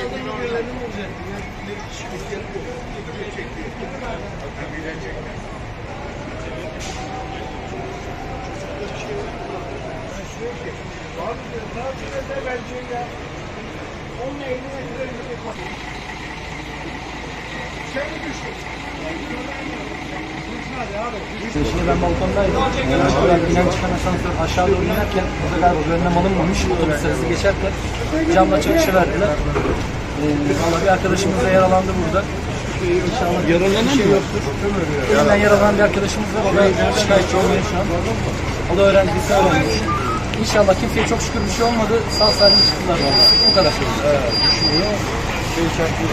Çekiyor. Bir kişi bir kişi çekiyor. Bir kişi çekiyor. Bir kişi çekiyor. Şimdi ben balkondaydım. Aşağıdan inen çıkan asansör aşağı doğru inerken burada galiba bir önlem alınmamış. Otobüs sırası geçerken camla çakışı verdiler. Ee, Valla bir arkadaşımız da yaralandı burada. İnşallah yaralanan şey yoktur. Elinden yaralanan bir arkadaşımız var. O da şikayetçi oluyor şu an. O da öğrenci, lise öğrencisi. İnşallah kimseye çok şükür bir şey olmadı. Sağ salim çıktılar. valla. Bu kadar. Şey çarpıyor.